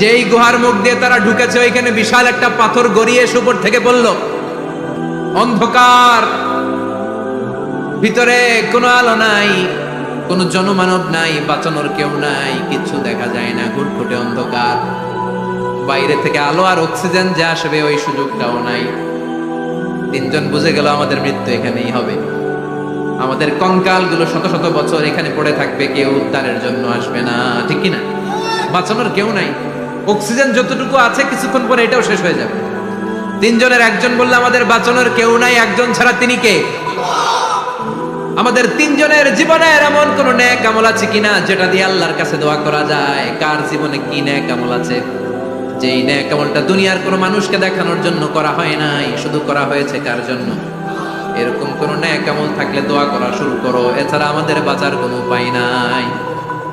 যেই গুহার মুখ দিয়ে তারা ঢুকেছে, ওইখানে বিশাল একটা পাথর গড়িয়ে এসে উপর থেকে বলল অন্ধকার। ভিতরে কোনো আলো নাই, কোনো জনমানব নাই, বাঁচানোর কেউ নাই, কিছু দেখা যায় না, ঘুটঘুটে অন্ধকার। বাইরে থেকে আলো আর অক্সিজেন যে আসবে, ওই সুযোগটাও নাই। তিনজন বুঝে গেল আমাদের মৃত্যু এখানেই হবে। আমাদের কঙ্কালগুলো শত শত বছর এখানে পড়ে থাকবে, কেউ উদ্ধারের জন্য আসবে না, ঠিক কি না বাঁচানোর কেউ নাই। অক্সিজেন যতটুকু আছে কিছুক্ষণ পরে এটাও শেষ হয়ে যাবে। তিনজনের একজন বললে, আমাদের বাঁচানোর কেউ নাই, একজন ছাড়া তিনি কে? আমাদের তিনজনের জীবনের এমন কোন ন্যাক আমল আছে কিনা, যেটা দিয়ে আল্লাহর কাছে দোয়া করা যায়? কার জীবনে কি ন্যাক আমল আছে? যেই ন্যাক দুনিয়ার কোনো মানুষকে দেখানোর জন্য করা হয় নাই, শুধু করা হয়েছে কার জন্য? এরকম কোন ন্যাক আমল থাকলে দোয়া করা শুরু করো। এছাড়া আমাদের বাঁচার কোনো উপায় নাই।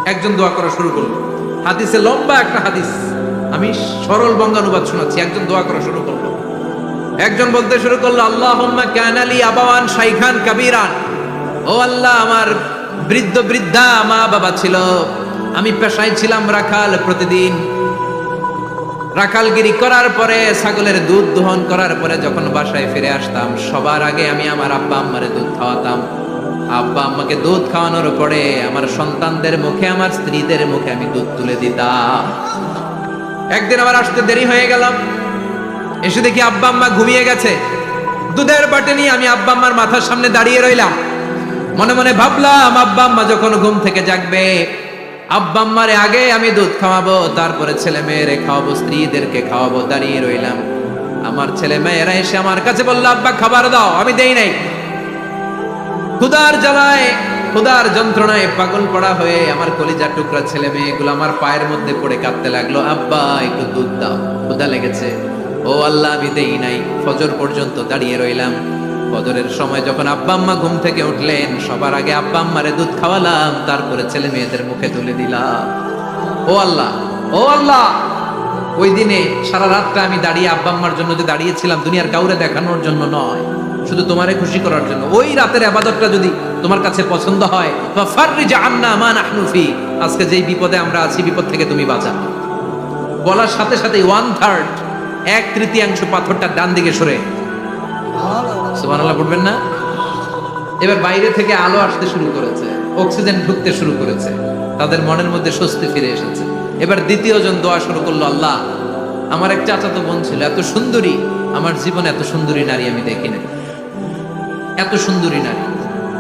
একজন দোয়া করা শুরু করল। হাদিসে লম্বা একটা হাদিস। আমি সরল বঙ্গানুবাদ শোনাচ্ছি, একজন দোয়া করা শুরু করল। একজন বলতে শুরু করল আল্লাহ কানালি আবাওয়ান শাইখান কাবিরান। ও আল্লাহ, আমার বৃদ্ধ বৃদ্ধা মা বাবা ছিল। আমি পেশায় ছিলাম রাখাল প্রতিদিন। রাখালগিরি করার পরে, ছাগলের দুধ দোহন করার পরে যখন বাসায় ফিরে আসতাম, সবার আগে আমি আমার আব্বা আম্মারে দুধ খাওয়াতাম। আব্বা আম্মাকে দুধ খাওয়ানোর পরে আমার সন্তানদের মুখে, আমার স্ত্রীদের মুখে আমি দুধ তুলে দিতাম। একদিন আমার আসতে দেরি হয়ে গেল। এসে দেখি আব্বা আম্মা ঘুমিয়ে গেছে। দুধের বাটে নিয়ে আমি আব্বা আম্মার মাথার সামনে দাঁড়িয়ে রইলাম। মনে মনে ভাবলাম, আব্বা আম্মা যখন ঘুম থেকে জাগবে, আব্বা আম্মারে আগে আমি দুধ খাওয়াবো, তারপরে ছেলে মেয়েরে খাওয়াবো, স্ত্রীদেরকে খাওয়াবো, দাঁড়িয়ে রইলাম। আমার ছেলে মেয়েরা এসে আমার কাছে বলল, আব্বা, খাবার দাও, আমি দেই নাই। ক্ষুদার জ্বালায় ক্ষুদার যন্ত্রণায় পাগল পড়া হয়ে আমার কলিজার টুকরা ছেলে মেয়েগুলো আমার পায়ের মধ্যে পড়ে কাঁদতে লাগল, আব্বা, একটু দুধ দাও ক্ষুদা লেগেছে। ও আল্লাহ, আমি দেই নাই। ফজর পর্যন্ত দাঁড়িয়ে রইলাম। ফজরের সময় যখন আব্বা আম্মা ঘুম থেকে উঠলেন, সবার আগে আব্বা আম্মারে দুধ খাওয়ালাম, তারপরে ছেলে মেয়েদের মুখে তুলে দিলাম। ও আল্লাহ ও আল্লাহ! ওই দিনে সারা রাতটা আমি দাঁড়িয়ে আব্বা আম্মার জন্য যে দাঁড়িয়েছিলাম, দুনিয়ার কাউরে দেখানোর জন্য নয়। শুধু তোমারে খুশি করার জন্য। ওই রাতের আবাদতটা যদি তোমার কাছে পছন্দ হয় আজকে যেই বিপদে আমরা আছি, বিপদ থেকে তুমি বাঁচা। বলার সাথে সাথে ওয়ান থার্ড এক তৃতীয়াংশ পাথরটা ডান দিকে সরে। সুবহানাল্লাহ, পড়বেন না? এবার বাইরে থেকে আলো আসতে শুরু করেছে, অক্সিজেন ঢুকতে শুরু করেছে, তাদের মনের মধ্যে স্বস্তি ফিরে এসেছে। এবার দ্বিতীয় জন দোয়া শুরু করল, আল্লাহ, আমার এক চাচাতো বোন ছিল, এত সুন্দরী, আমার জীবনে এত সুন্দরী নারী আমি দেখি না এত সুন্দরী নারী।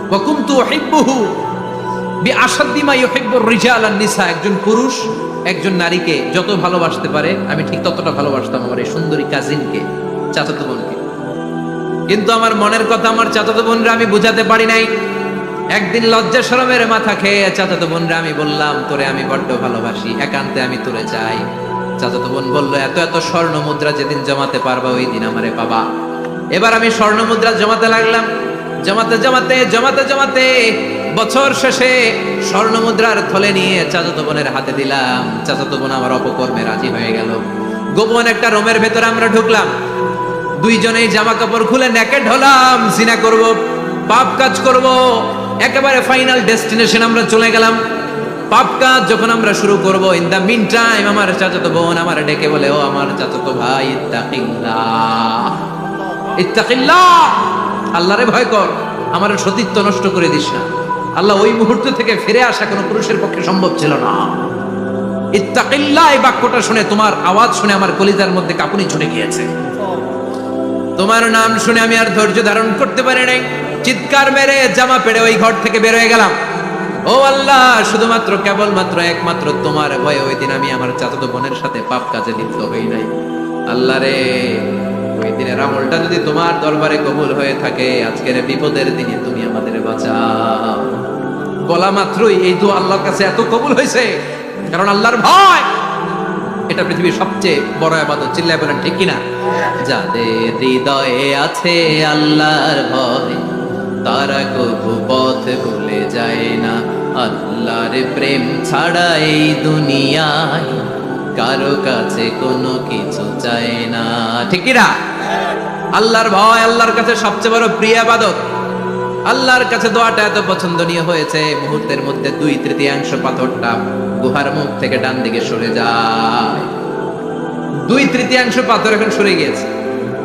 ওয়াকুনতু উহিব্বুহু বিআশাদ্দি মা ইউহিব্বুর রিজাল আন নিসা। একজন পুরুষ, একজন নারীকে যত ভালোবাসতে পারে, আমি ঠিক ততটা ভালোবাসতাম আমার এই সুন্দরী কাজিনকে চাচাতো বোনকে। কিন্তু আমার মনের কথা আমার চাচাতো বোনরা আমি বুঝাতে পারি নাই। একদিন লজ্জা শরমের মাথা খেয়ে চাচাতো বোনরা আমি বললাম, তোরে আমি বড্ড ভালোবাসি, একান্তে আমি তোরে চাই। চাচাতো বোন বলল, এত এত স্বর্ণ মুদ্রা যেদিন জমাতে পারবা, ওই দিন আমারে পাবা। এবার আমি স্বর্ণ মুদ্রা জমাতে লাগলাম। জমাতে জমাতে জমাতে জমাতে বছর শেষে স্বর্ণ মুদ্রার থলে নিয়ে চাচাতো বোনের হাতে দিলাম। চাচাতো বোন আমার অপকর্মে রাজি হয়ে গেল। গোপন একটা রোমের ভেতরে আমরা ঢুকলাম। দুইজনেই জামা কাপড় খুলে নেকেড হলাম সিনা করব, পাপ কাজ করব। একেবারে ফাইনাল ডেস্টিনেশন আমরা চলে গেলাম। পাপ কাজ যখন আমরা শুরু করব ইন দা মিন টাইম আমার চাচাতো বোন আমার ডেকে বলে, ও আমার চাচাতো ভাই, ইত্তাকিল্লাহ। ইত্তাকিল্লাহ! আল্লাহরে ভয় কর, আমার সতীত্ব নষ্ট করে দিস না। আল্লাহ ওই মুহূর্ত থেকে ফিরে আসা কোনো পুরুষের পক্ষে সম্ভব ছিল না। ইত্তাকিল্লাহ, এই বাক্যটা শুনে, তোমার আওয়াজ শুনে আমার কলিজার মধ্যে কাপুনি ছুটে গিয়েছে। তোমার নাম শুনে আমি আর ধৈর্য ধারণ করতে পারি নাই। চিৎকার মেরে জামা পেড়ে ওই ঘর থেকে বের হয়ে গেলাম। ও আল্লাহ, শুধুমাত্র, কেবলমাত্র, একমাত্র তোমার ভয়ে ওই দিন আমি আমার চাচাতো বোনের সাথে পাপ কাজে লিপ্ত হই নাই। আল্লাহ রে ওই দিনের আমলটা যদি তোমার দরবারে কবুল হয়ে থাকে, আজকের বিপদের দিনে তুমি আমাদের বাঁচাও। বলা মাত্রই এই তো আল্লাহর কাছে এত কবুল হয়েছে, কারণ আল্লাহর ভয়, এটা পৃথিবীর সবচেয়ে বড় আবাদত। চিল্লায় বলেন, ঠিক কিনা? যাদের হৃদয়ে আছে আল্লাহর ভয়, তারা কবু পথ ভুলে যায় না। আল্লাহর প্রেম ছাড়া এই দুনিয়ায় কারও কাছে কোনো কিছু চাই না। ঠিক কিনা? আল্লাহর ভয় আল্লাহর কাছে সবচেয়ে বড় প্রিয় আবাদত। আল্লাহর কাছে দোয়াটা এত পছন্দনীয় হয়েছে মুহূর্তের মধ্যে দুই তৃতীয়াংশ পাথরটা গুহার মুখ থেকে ডান দিকে সরে যায়। দুই তৃতীয়াংশ পাথর এখন সরে গিয়েছে।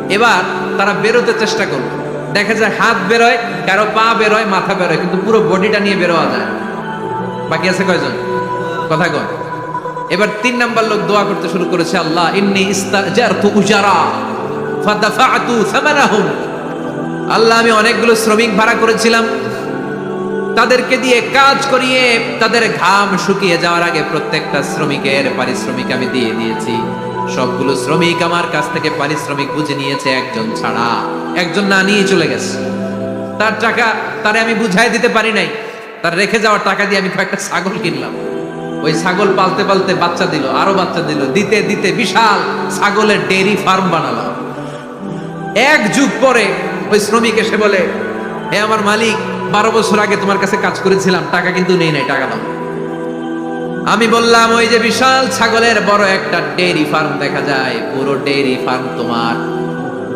এবার তারা বেরোতে চেষ্টা করল। দেখা যায় হাত বেরোয়, কারও পা বেরোয়, মাথা বেরোয়, কিন্তু পুরো বডিটা নিয়ে বেরোয়া যায়। বাকি আছে কয়জন? কথা কন এবার তিন নাম্বার লোক দোয়া করতে শুরু করেছে, আল্লাহ, ইন্নি ইস্তাজারতু উজারা ফাদাফাতু সামানাহুম। আল্লাহ, আমি অনেকগুলো শ্রমিক ভাড়া করেছিলাম। তাদেরকে দিয়ে কাজ করিয়ে তাদের ঘাম শুকিয়ে যাওয়ার আগে প্রত্যেকটা শ্রমিকের পারিশ্রমিক আমি দিয়ে দিয়েছি। সবগুলো শ্রমিক আমার কাছ থেকে পারিশ্রমিক বুঝে নিয়েছে, একজন ছাড়া, একজন না নিয়ে চলে গেছে। তার টাকা তারে আমি বুঝাই দিতে পারি নাই। তার রেখে যাওয়ার টাকা দিয়ে আমি কয়েকটা ছাগল কিনলাম। ওই ছাগল পালতে পালতে বাচ্চা দিল, আরও বাচ্চা দিল। দিতে দিতে বিশাল ছাগলের ডেইরি ফার্ম বানালাম। এক যুগ পরে ওই শ্রমিক এসে বলে, হে আমার মালিক, বারো বছর আগে তোমার কাছে কাজ করেছিলাম, টাকা কিন্তু নেই নাই, টাকা দাও। আমি বললাম, ওই যে বিশাল ছাগলের বড় একটা ডেইরি ফার্ম দেখা যায়, পুরো ডেইরি ফার্ম তোমার।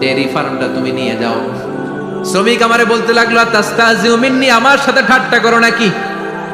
ডেইরি ফার্মটা তুমি নিয়ে যাও। শ্রমিক আমারে বলতে লাগল তাস্তাজিউ মিন্নি, আমার সাথে ঠাট্টা করো নাকি?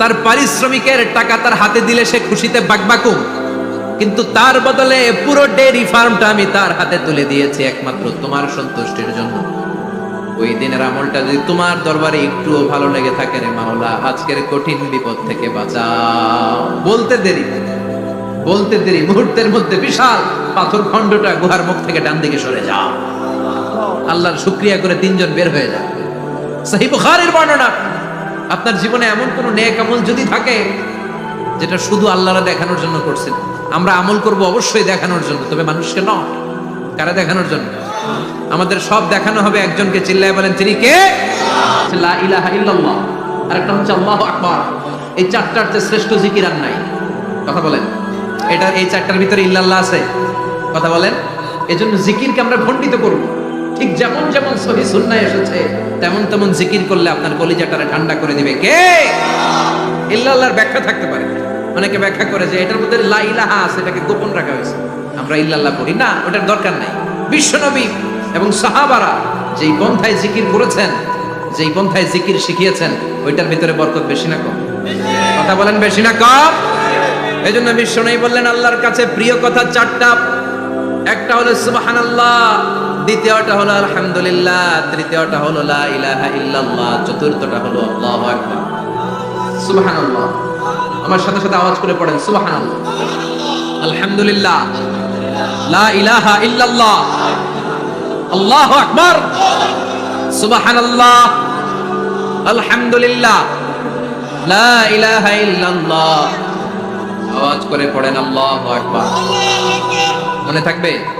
তার পারিশ্রমিকের টাকা তার হাতে দিলে সে খুশিতে বাকবাকুম কিন্তু তার বদলে পুরো ডেইরি ফার্মটা আমি তার হাতে তুলে দিয়েছি একমাত্র তোমার সন্তুষ্টির জন্য। ওই দিনের আমলটা যদি তোমার দরবারে একটুও ভালো লেগে থাকে রে মাওলা, আজকের কঠিন বিপদ থেকে বাঁচাও। বলতে দেরি বলতে দেরি, মুহূর্তের মধ্যে বিশাল পাথর খণ্ডটা গুহার মুখ থেকে ডান দিকে সরে যাও। আল্লাহর শুক্রিয়া করে তিনজন বের হয়ে যায় সহি বুখারীর বর্ণনা আপনার জীবনে এমন কোন নেক আমল যদি থাকে, যেটা শুধু আল্লাহরা দেখানোর জন্য করছেন, আমরা আমল করব অবশ্যই দেখানোর জন্য, তবে মানুষকে নয়, কারা দেখানোর জন্য? আমাদের সব দেখানো হবে, একজনকে চিল্লায় বলেন, তিনি কে? ইল্লাল্লাহ। আরেকটা হচ্ছে আল্লাহু আকবার। এই চারটার চেয়ে শ্রেষ্ঠ জিকির আর নাই। কথা বলেন। এটা এই চারটার ভিতরে ইল্লাল্লাহ আছে। কথা বলেন। এজন্য জিকিরকে আমরা খণ্ডিত করব। ঠিক যেমন যেমন সহি সুন্নায় এসেছে, তেমন তেমন জিকির করলে আপনার কলিজাটারে ঠান্ডা করে দিবে। কে? ইল্লাল্লাহর ব্যাখ্যা থাকতে পারে। অনেকে ব্যাখ্যা করে যে এটার মধ্যে লা ইলাহা আছে, এটাকে গোপন রাখা হয়েছে। আমরা ইল্লাল্লাহ পড়ি। না, ওটার দরকার নাই। বিশ্বনবী এবং সাহাবারা যেই পন্থায় জিকির করেছেন, যেই পন্থায় জিকির শিখিয়েছেন, ওইটার ভিতরে বরকত বেশি না কম। কথা বলেন বেশি না কম? এই জন্য বিশ্বনবী বললেন, আল্লাহর কাছে প্রিয় কথা চারটা। একটা হলো সুবহানাল্লাহ দ্বিতীয়টা হলো আলহামদুলিল্লাহ, তৃতীয়টা হলো লা ইলাহা ইল্লাল্লাহ, চতুর্থটা হলো আল্লাহু আকবার। সুবহানাল্লাহ। আমার সাথে সাথে আওয়াজ করে পড়েন, সুবহানাল্লাহ। আলহামদুলিল্লাহ। লা ইলাহা ইল্লাল্লাহ। আল্লাহু আকবার। সুবহানাল্লাহ। আলহামদুলিল্লাহ। লা ইলাহা ইল্লাল্লাহ। আওয়াজ করে পড়েন, আল্লাহু আকবার। মনে থাকবে?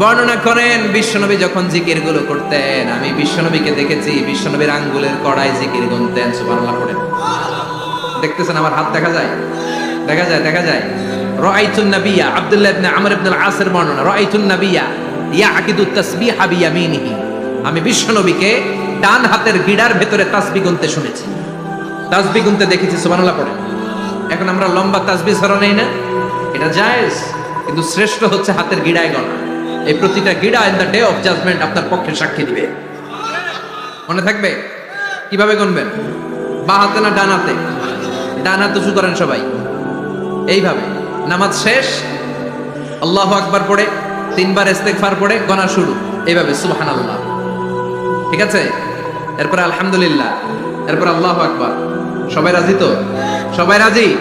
বর্ণনা করেন, বিশ্বনবী যখন জিকিরগুলো করতেন, আমি বিশ্বনবীকে দেখেছি, বিশ্বনবীর আঙ্গুলের কড়াই জিকির গুনতেন, সুবহানাল্লাহ পড়েন। দেখতেছেন আমার হাত দেখা যায়? দেখা যায় দেখা যায়। রাআইতুন নাবিয়্যা আব্দুল্লাহ ইবনে আমর ইবনুল আসের বর্ণনা, রাআইতুন নাবিয়্যা ইয়াকিদু তাসবিহা বিয়ামিনিহি। আমি বিশ্বনবীকে ডান হাতের গিডার ভেতরে তাসবিহ গুনতে শুনেছি। তাসবিহ গুনতে দেখেছি, সুবহানাল্লাহ পড়েন। এখন আমরা লম্বা তাসবিহ ছড়া নেই না? এটা জায়েজ, কিন্তু শ্রেষ্ঠ হচ্ছে হাতের গিড়ায় গণা এই প্রতিটা গিড়া in the day of judgment আপনার পক্ষে সাক্ষী দিবে। মনে থাকবে? কীভাবে গুনবেন? বা হাতে না ডান হাতে? ডান উঁচু করেন সবাই। এইভাবে। নামাজ শেষ, আল্লাহ আকবার পড়ে, তিনবার ইস্তেগফার পড়ে, গণা শুরু। এইভাবে, সুবহানাল্লাহ। ঠিক আছে? এরপর আলহামদুলিল্লাহ। এরপর আল্লাহ আকবার। সবাই রাজি তো? সবাই রাজি?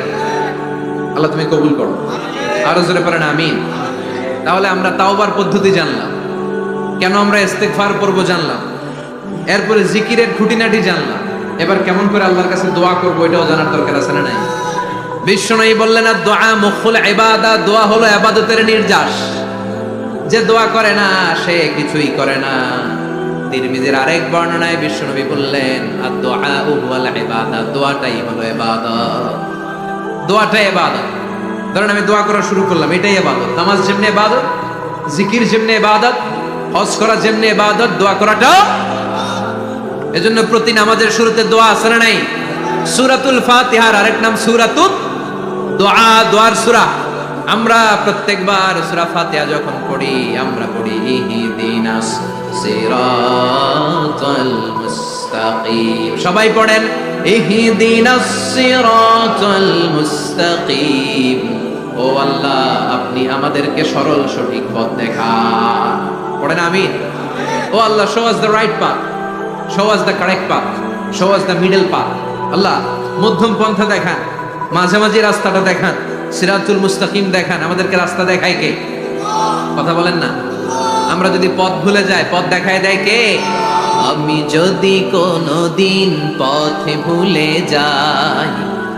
আল্লাহ তুমি কবুল করো। আরও জোরে পারেন আমিন। তাহলে আমরা তাওবার পদ্ধতি জানলাম। কেন আমরা ইস্তেগফার পড়ব জানলাম? এরপরে জিকিরের খুঁটিনাটি জানলাম। এবার কেমন করে আল্লাহর কাছে দোয়া করব এটাও জানার দরকার আছে না নাই? বিশ্বনয়ী বললেন আর দোয়া মুখুল ইবাদা, দোয়া হলো ইবাদতের নির্যাস। যে দোয়া করে না, সে কিছুই করে না। তিরমিজির আরেক বর্ণনায় বিশ্বনবী বললেন আর দোয়া উহুয়াল ইবাদা, দোয়াটাই হলো ইবাদত। দোয়াটাই ইবাদত। ধরেন আমি দোয়া করা শুরু করলাম, এটাই ইবাদত। নামাজ যেমনি ইবাদত, জিকির যেমনি ইবাদত, হজ করা যেমনি ইবাদত, দোয়া করাটাও এজন্য প্রতি নামাজের শুরুতে দোয়া আছে না নাই? সূরাতুল ফাতিহার আরেক নাম সূরাতুত দোয়া। দোয়ার সূরা। আমরা প্রত্যেকবার সূরা ফাতিহা যখন পড়ি, আমরা পড়ি ইহদিনাস সিরাতাল মুস্তাকিম। সবাই পড়েন ইহদিনাস সিরাতাল মুস্তাকিম। ও আল্লাহ, আপনি আমাদেরকে সরল, সঠিক পথ দেখান। পড়েন আমিন? ও আল্লাহ show us the right path show us the correct path show us the middle path আল্লাহ, মধ্যম পন্থা দেখান, মাঝামাঝি রাস্তাটা দেখান সিরাতুল মুস্তাকিম দেখান, আমাদেরকে রাস্তা দেখায় কে? কথা বলেন না। আমরা যদি পথ ভুলে যাই, পথ দেখায় দেয় কে? আমি যদি কোনো দিন পথে ভুলে যাই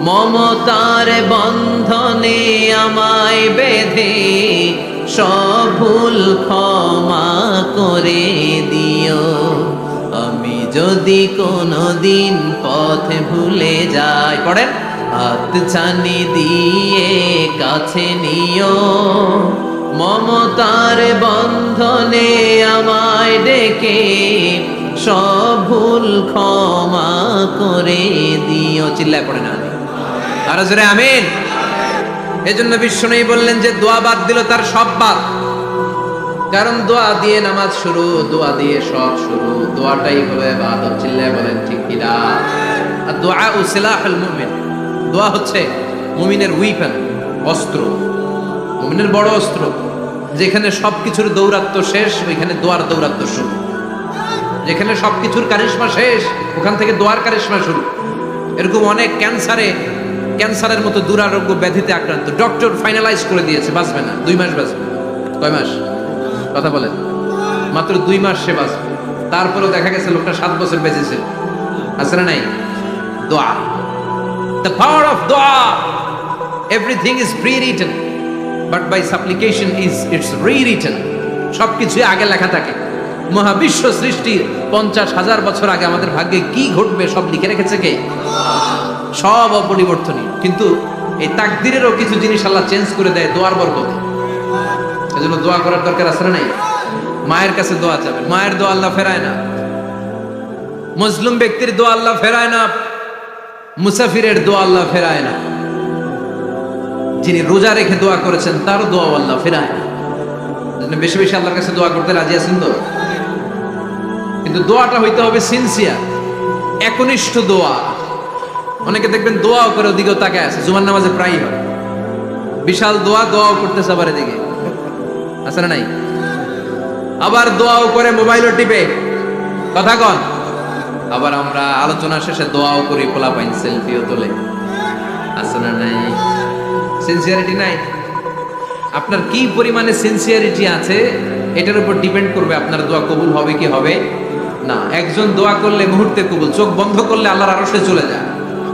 মমতার বন্ধনে আমায় বেঁধে সব ভুল ক্ষমা করে দিও। আমি যদি কোনো দিন পথে ভুলে যাই, পড়েন? হাত ছানি দিয়ে কাছে নিও। মমতার বন্ধনে আমায় ডেকে সব ভুল ক্ষমা করে দিও। চিল্লায় পড়ে না। আরও আমিন। এজন্য বিষ্ণু বললেন যে দোয়া বাদ দিল তার সব বাদ। কারণ দোয়া দিয়ে নামাজ শুরু, দোয়া দিয়ে সব শুরু। দোয়াটাই হলো ইবাদত, চিল্লায় বলেন, ঠিক কিনা আর দোয়া ও সিলাহুল মুমিন। দোয়া হচ্ছে মুমিনের উইপেন অস্ত্র। মুমিনের বড় অস্ত্র। যেখানে সবকিছুর দৌরাত্ম শেষ, ওইখানে দোয়ার দৌরাত্ম শুরু। যেখানে সবকিছুর কারিশমা শেষ, ওখান থেকে দোয়ার কারিশমা শুরু। এরকম অনেক ক্যান্সারে ক্যান্সারের মতো দুরারোগ্য ব্যাধিতে আক্রান্ত। ডক্টর ফাইনালাইজ করে দিয়েছে, বাঁচবে না। দুই মাস বাঁচবে। কয় মাস? কথা বলেন। মাত্র দুই মাস সে বাঁচবে। তারপরেও দেখা গেছে লোকটা সাত বছর বেঁচেছিল আছে না নাই? দোয়া। দ্য পাওয়ার অফ দোয়া। Everything is prewritten but by supplication is it's rewritten সবকিছুই আগে লেখা থাকে। মহাবিশ্ব সৃষ্টির পঞ্চাশ হাজার বছর আগে আমাদের ভাগ্যে কি ঘটবে সব লিখে রেখেছে কে? সব অপরিবর্তনীয়। কিন্তু এই তাকদিরেরও কিছু জিনিস আল্লাহ চেঞ্জ করে দেয় দোয়ার বরকতে। এজন্য দোয়া করার দরকার আছে নাই? মায়ের কাছে দোয়া চাবেন। মায়ের দোয়া আল্লাহ ফেরায় না। মুসলিম ব্যক্তির দোয়া আল্লাহ ফেরায় না। মুসাফিরের দোয়া আল্লাহ ফেরায় না। যিনি রোজা রেখে দোয়া করেছেন, তারও দোয়া আল্লাহ ফেরায় না। বেশি বেশি আল্লাহর কাছে দোয়া করতে রাজি আছেন তো? কিন্তু দোয়াটা হইতে হবে সিনসিয়ার একনিষ্ঠ দোয়া। অনেকে দেখবেন দোয়াও করে ওদিকেও তাকায় আছে, জুমার নামাজে প্রায় হয়। বিশাল দোয়া দোয়াও করতেছে আবার এদিকে। আছে না নাই? আবার দোয়াও করে মোবাইলও টিপে। কথা কন। আবার আমরা আলোচনা শেষে দোয়াও করি পোলা পাইন সেলফিও তোলে। আছে না নাই? সিনসিয়ারিটি নাই? আপনার কি পরিমাণে সিনসিয়ারিটি আছে, এটার উপর ডিপেন্ড করবে আপনার দোয়া কবুল হবে কি হবে না। একজন দোয়া করলে মুহূর্তে কবুল, চোখ বন্ধ করলে আল্লাহর আরশে চলে যায়।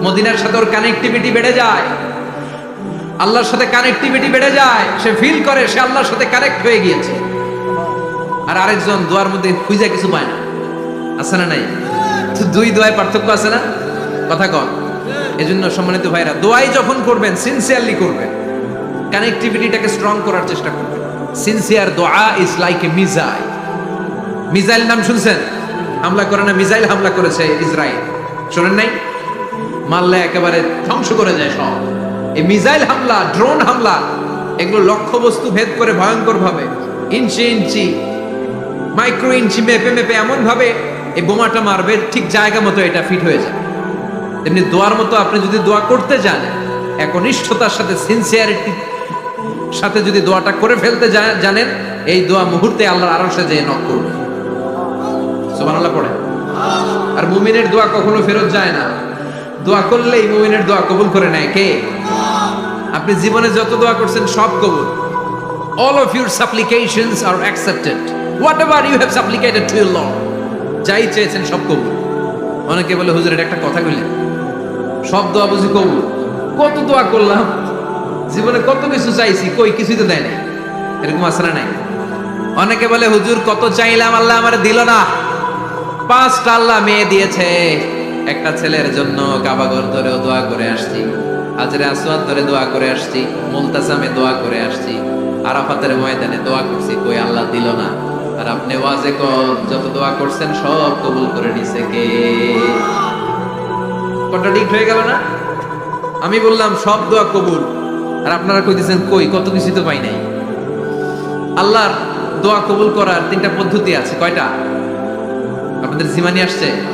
মদিনার সাথে ওর কানেক্টিভিটি বেড়ে যায়। আল্লাহর সাথে কানেক্টিভিটি বেড়ে যায়। সে ফিল করে, সে আল্লাহর সাথে কানেক্ট হয়ে গিয়েছে। আর আরেকজন দোয়ার মধ্যে খুঁজে কিছু পায় না। আছে না নাই? তো দুই দোয়ায় পার্থক্য আছে না? কথা কন। এজন্য সম্মানিত ভাইরা, দোয়াই যখন করবেন সিনসিয়ারলি করবেন। কানেক্টিভিটিটাকে স্ট্রং করার চেষ্টা করবেন। সিনসিয়ার দোয়া is like a missile missile নাম শুনছেন? হামলা করে না মিজাইল হামলা করেছে ইসরায়েল। শোনেন নাই? মারলে একেবারে ধ্বংস করে যায় সব। এই মিসাইল হামলা, ড্রোন হামলা, এগুলো লক্ষ্যবস্তু ভেদ করে ভয়ঙ্কর ভাবে ইঞ্চি ইঞ্চি, মাইক্রো ইঞ্চি মেপে মেপে এমন ভাবে এই বোমাটা মারবে, ঠিক জায়গা মতো এটা ফিট হয়ে যায়। তেমনি দোয়ার মতো আপনি যদি দোয়া করতে যান, একনিষ্ঠতার সাথে সিনসিয়ারিটি সাথে যদি দোয়াটা করে ফেলতে জানেন, এই দোয়া মুহূর্তে আল্লাহর আরশে যেয়ে নক করবে। সুবহানাল্লাহ পড়ে আর মুমিনের দোয়া কখনো ফেরত যায় না। দোয়া করলেই মুমিনের দোয়া কবুল করে নেয় কে? আপনি জীবনে যত দোয়া করছেন সব কবুল। All of your supplications are accepted. Whatever you have supplicated to your lord, যাই চেয়েছেন সব কবুল। অনেকে বলে, হুজুর, এটা একটা কথা কইলেন। সব দোয়া বুঝি কবুল। কত দোয়া করলাম। জীবনে কত কিছু চাইছি, কই কিছুই তো দেয় নাই। এরকম আসলে নাই? অনেকে বলে, হুজুর, কত চাইলাম, আল্লাহ আমার দিল না। পাঁচটা আল্লাহ মেয়ে দিয়েছে। একটা ছেলের জন্য কাবাগর ধরেও দোয়া করে আসছি। হাজরে আসওয়াদ ধরে দোয়া করে আসছি মুলতাসামে দোয়া করে আসছি। আরাফাতের ময়দানে দোয়া করছি, কই আল্লাহ দিল না। আর আপনি ওয়াজে যত দোয়া করছেন সব কবুল করে নিছে কে? কন্ট্রাডিক্ট হয়ে গেল না? আমি বললাম, সব দোয়া কবুল। আর আপনারা কইতেছেন, কই, কত কিছু তো পাই নাই। আল্লাহর দোয়া কবুল করার তিনটা পদ্ধতি আছে, কয়টা? আপনাদের জিমানি আসছে?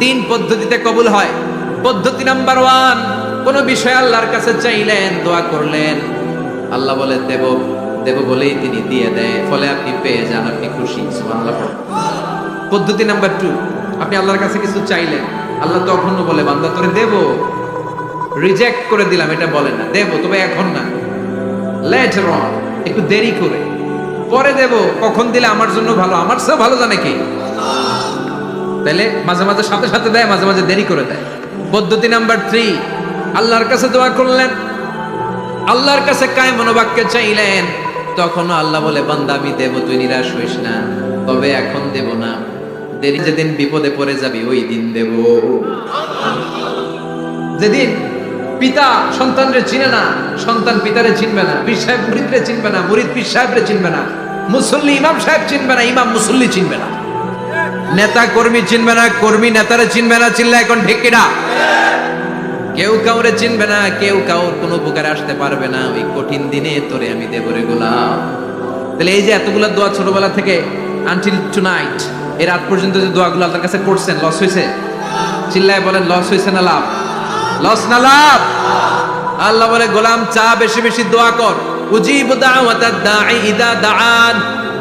তিন পদ্ধতিতে কবুল হয়। পদ্ধতি নাম্বার ওয়ান, কোন বিষয় আল্লাহর কাছে চাইলেন, দোয়া করলেন। আল্লাহ বলে, দেব দেব বলেই তিনি দিয়ে দেয়, ফলে আপনি পেয়ে যান, আপনি খুশি। পদ্ধতি নাম্বার টু, আপনি আল্লাহর কাছে কিছু চাইলেন, আল্লাহ তখনও বলে, বান্দা, তোরে দেব। রিজেক্ট করে দিলাম, এটা বলে না। দেব, তবে এখন না। লেটার অন একটু দেরি করে। পরে দেব, কখন দিলে আমার জন্য ভালো? আমার চেয়ে ভালো জানে কি? তাহলে মাঝে মাঝে সাথে সাথে দেয়, মাঝে মাঝে দেরি করে দেয়। পদ্ধতি নাম্বার থ্রি আল্লাহর কাছে দোয়া করলেন। আল্লাহর কাছে কায় মনোবাক্যে চাইলেন। তখন আল্লাহ বলে, বান্দা, আমি দেব, তুই নিরাশ হইস না। তবে এখন দেব না। দেরি যেদিন বিপদে পড়ে যাবি, ওই দিন দেব। যেদিন পিতা সন্তানরে চিনে না, সন্তান পিতারে চিনবে না, পীর সাহেব মুরিদরে চিনবে না, মুরিদ পীর সাহেবরে চিনবে না, মুসল্লি ইমাম সাহেব চিনবে না, ইমাম মুসল্লি চিনবে না। নেতা কর্মী চিনবে না, কর্মী নেতারে চিনবে না, চিনলে এখন ঠিক কিনা? কেউ কাউরে চিনবে না, কেউ কাউর কোনো উপকারে আসতে পারবে না। ওই কঠিন দিনে তোরে আমি দেব রে তাহলে এই যে এতগুলো দোয়া ছোটবেলা থেকে আনটিল টু নাইট এর রাত পর্যন্ত যে দোয়াগুলো আল্লাহর কাছে করছেন লস হয়েছে? চিল্লায় বলেন লস হয়েছে না লাভ? লস না লাভ? আল্লাহ বলে, গোলাম, চা বেশি বেশি দোয়া কর। উজিব দাওয়াতাদ দাঈ ইদা দাআন।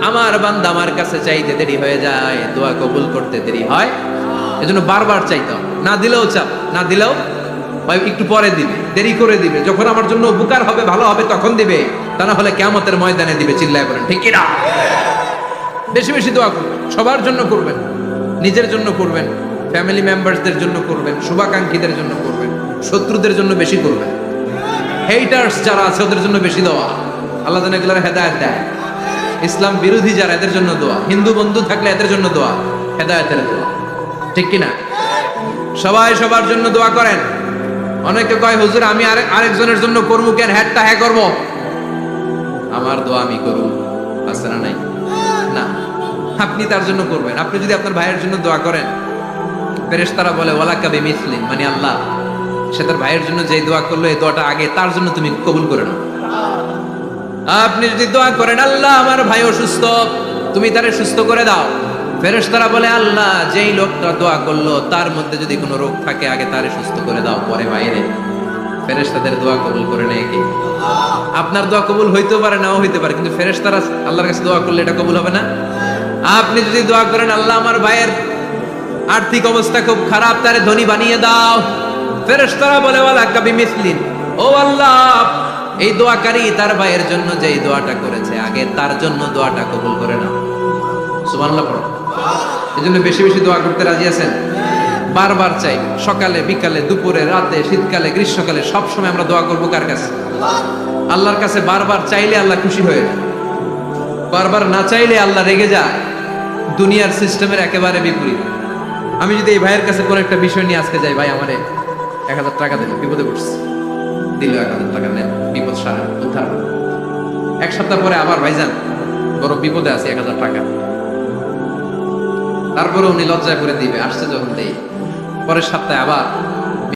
আমার বান্দা আমার কাছে চাইতে দেরি হয়ে যায়, দোয়া কবুল করতে দেরি হয়। এজন্য বারবার চাইতাম না দিলেও চাপ, না দিলেও বা একটু পরে দিবে, দেরি করে দিবে। যখন আমার জন্য উপকার হবে, ভালো হবে, তখন দিবে। তা না হলে কেমতের ময়দানে দিবে, চিল্লায় বলেন, ঠিক কিনা? বেশি বেশি দোয়া করবেন সবার জন্য করবেন, নিজের জন্য করবেন ফ্যামিলি মেম্বারসদের জন্য করবেন, শুভাকাঙ্ক্ষীদের জন্য করবেন, শত্রুদের জন্য বেশি করবেন। হেইটার্স যারা আছে, ওদের জন্য বেশি দোয়া। আল্লাহ যেন এগুলোর হেদায়ত দেয়। ইসলাম বিরোধী যারা, এদের জন্য দোয়া। হিন্দু বন্ধু থাকলে এদের জন্য দোয়া, হেদায়তের দোয়া। ঠিক কিনা? সবাই সবার জন্য দোয়া করেন। অনেকে কয়, হুজুর, আমি আরেক আরেকজনের জন্য করব কেন? হ্যাটটা হ্যাঁ করব? আমার দোয়া আমি করব আছে নাই? না। আপনি তার জন্য করবেন। আপনি যদি আপনার ভাইয়ের জন্য দোয়া করেন, ফেরেশতারা বলে ওয়ালা কাবি মিসলিম মানে আল্লাহ। সে তার ভাইয়ের জন্য যে দোয়া করল, এই দোয়াটা আগে তার জন্য তুমি কবুল করে নাও। আপনি যদি দোয়া করেন, আল্লাহ, আমার ভাই অসুস্থ, তুমি তারে সুস্থ করে দাও। ফেরেশতারা বলে, আল্লাহ, যেই লোকটা দোয়া করল, তার মধ্যে যদি কোনো রোগ থাকে, আগে তারে সুস্থ করে দাও, পরে বাইরে ফেরেশতাদের দোয়া কবুল করে নেয় কি? আপনার দোয়া কবুল হইতেও পারে, নাও হইতে পারে, কিন্তু ফেরেশতারা আল্লাহর কাছে দোয়া করলে এটা কবুল হবে না। আপনি যদি দোয়া করেন, আল্লাহ, আমার ভাইয়ের আর্থিক অবস্থা খুব খারাপ, তারে ধনী বানিয়ে দাও। ফেরেশতারা বলে, ওয়ালা কাবি মিসলিন। ও আল্লাহ এই দোয়াকারী তার ভাইয়ের জন্য যে এই দোয়াটা করেছে, আগে তার জন্য দোয়াটা কবুল করে নাও। সুবহানাল্লাহ পড়ো। এই জন্য বেশি বেশি দোয়া করতে রাজি আছেন? বারবার চাই, সকালে, বিকালে, দুপুরে, রাতে, শীতকালে, গ্রীষ্মকালে, সব সময় আমরা দোয়া করব কার কাছে? আল্লাহর কাছে বারবার চাইলে আল্লাহ খুশি হয়ে বারবার না চাইলে আল্লাহ রেগে যায়। দুনিয়ার সিস্টেমের একেবারে বিপরীত। আমি যদি এই ভাইয়ের কাছে কোনো একটা বিষয় নিয়ে আজকে যাই, ভাই আমারে এক হাজার টাকা দিল বিপদে পড়ছে। দিল এক হাজার টাকা নেন। বিপদ উদ্ধার এক সপ্তাহ পরে আবার ভাইজান, বড় বিপদে আছে এক হাজার টাকা। তারপরে উনি লজ্জা করে দিবে, আসছে যখন দেই। পরের সপ্তাহে আবার